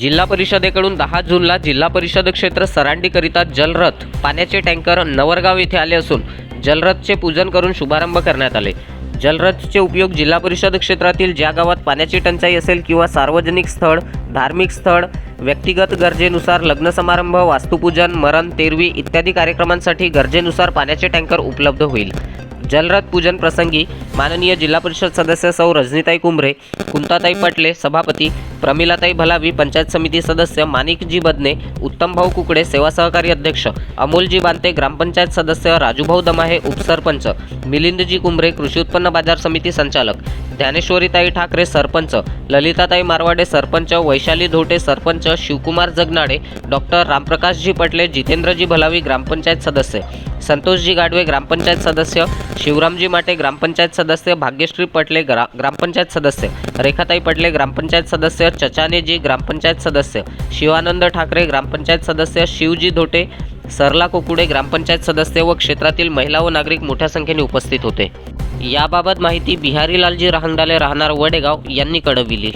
जिल्हा परिषदेकडून दहा जूनला जिल्हा परिषद क्षेत्र सरांडीकरिता जलरथ पाण्याचे टँकर नवरगाव येथे आले असून जलरथचे पूजन करून शुभारंभ करण्यात आले. जलरथचे उपयोग जिल्हा परिषद क्षेत्रातील ज्या गावात पाण्याची टंचाई असेल किंवा सार्वजनिक स्थळ धार्मिक स्थळ व्यक्तिगत गरजेनुसार लग्न समारंभ वास्तुपूजन मरण तेरवी इत्यादी कार्यक्रमांसाठी गरजेनुसार पाण्याचे टँकर उपलब्ध होईल. जलरथ पूजन प्रसंगी माननीय जिल्हा परिषद सदस्य सौ रजनीताई कुंभरे कुंताताई पटले सभापती प्रमिलाताई भलावी पंचायत समिती सदस्य माणिकजी बदने उत्तमभाऊ कुकडे सेवा सहकारी अध्यक्ष अमोलजी बांते ग्रामपंचायत सदस्य राजूभाऊ दमाहे उपसरपंच मिलिंदजी कुंभरे कृषी उत्पन्न बाजार समिती संचालक ज्ञानेश्वरीताई ठाकरे सरपंच ललिताताई मारवाडे सरपंच वैशाली धोटे सरपंच शिवकुमार जगनाडे डॉक्टर रामप्रकाशजी पटले जितेंद्रजी भलावी ग्रामपंचायत सदस्य संतोषजी गाडवे ग्रामपंचायत सदस्य शिवरामजी माटे ग्रामपंचायत सदस्य भाग्यश्री पटले ग्रा ग्रामपंचायत सदस्य रेखाताई पटले ग्रामपंचायत सदस्य चचानेजी ग्रामपंचायत सदस्य शिवानंद ठाकरे ग्रामपंचायत सदस्य शिवजी धोटे सरला कोकुडे ग्रामपंचायत सदस्य व क्षेत्रातील महिला व नागरिक मोठ्या संख्येने उपस्थित होते. याबाबत माहिती बिहारीलालजी रहांगडाले राहणार वडेगाव यांनी कळविली.